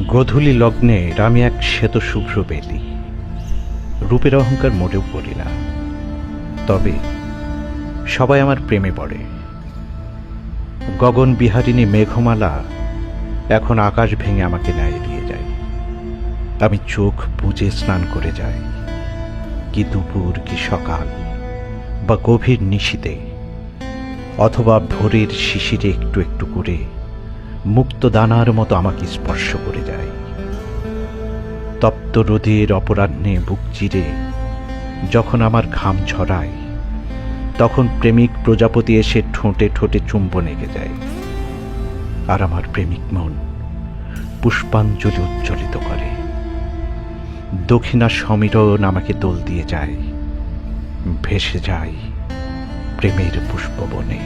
গধূলি লগ্নে আমি এক শ্বেত শুভ্র বেলি রূপের অহংকার মোটেও করি না। তবে সবাই আমার প্রেমে পড়ে। গগন বিহারিণী মেঘমালা এখন আকাশ ভেঙে আমাকে ন্যায় দিয়ে যায়। আমি চোখ বুজে স্নান করে যাই। কি দুপুর, কি সকাল, বা গভীর নিশীতে, অথবা ভোরের শিশিরে একটু একটু করে মুক্ত দানার মতো আমাকে স্পর্শ করে যায়। তপ্ত রোদের অপরাহ্নে বুক চিরে, যখন আমার ঘাম ছড়ায়, তখন প্রেমিক প্রজাপতি এসে ঠোঁটে ঠোঁটে চুম্বন এঁকে যায়। আর আমার প্রেমিক মন পুষ্পাঞ্জলি উজ্জ্বলিত করে। দক্ষিণা সমীরণ আমাকে দোল দিয়ে যায়, ভেসে যায় প্রেমের পুষ্পবনে।